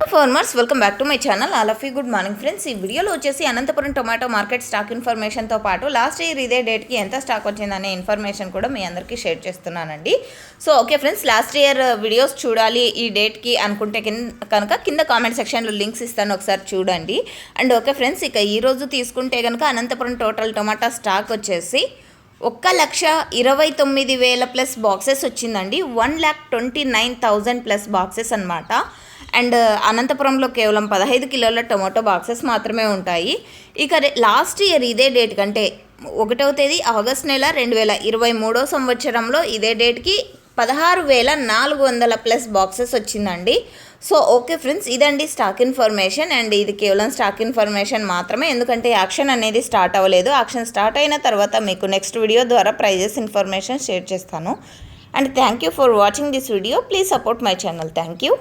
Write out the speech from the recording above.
Farmers welcome back to my channel all of you good morning friends ఈ వీడియోలో వచ్చేసి Anantapuram tomato market stock ఇన్ఫర్మేషన్తో పాటు లాస్ట్ ఇయర్ ఇదే డేట్కి ఎంత స్టాక్ వచ్చిందనే ఇన్ఫర్మేషన్ కూడా మీ అందరికీ షేర్ చేస్తున్నానండి. So okay friends last year videos చూడాలి ఈ డేట్కి అనుకుంటే కింద కనుక కింద కామెంట్ సెక్షన్లో లింక్స్ ఇస్తాను ఒకసారి చూడండి. అండ్ ఓకే ఫ్రెండ్స్ ఇక ఈరోజు తీసుకుంటే కనుక అనంతపురం టోటల్ టొమాటో స్టాక్ వచ్చేసి ఒక్క లక్ష ఇరవై తొమ్మిది వేల ప్లస్ బాక్సెస్ వచ్చిందండి. One lakh twenty nine thousand plus boxes అనమాట అండ్ అనంతపురంలో కేవలం పదహైదు కిలోల టొమాటో బాక్సెస్ మాత్రమే ఉంటాయి. ఇక లాస్ట్ ఇయర్ ఇదే డేట్ కంటే ఒకటవ తేదీ ఆగస్ట్ నెల రెండు వేల ఇరవై మూడో సంవత్సరంలో ఇదే డేట్కి పదహారు వేల నాలుగు వందల ప్లస్ బాక్సెస్ వచ్చిందండి. సో ఓకే ఫ్రెండ్స్ ఇదండి స్టాక్ ఇన్ఫర్మేషన్ అండ్ ఇది కేవలం స్టాక్ ఇన్ఫర్మేషన్ మాత్రమే. ఎందుకంటే యాక్షన్ అనేది స్టార్ట్ అవ్వలేదు. యాక్షన్ స్టార్ట్ అయిన తర్వాత మీకు నెక్స్ట్ వీడియో ద్వారా ప్రైజెస్ ఇన్ఫర్మేషన్ షేర్ చేస్తాను. And thank you for watching this video. Please support my channel. Thank you.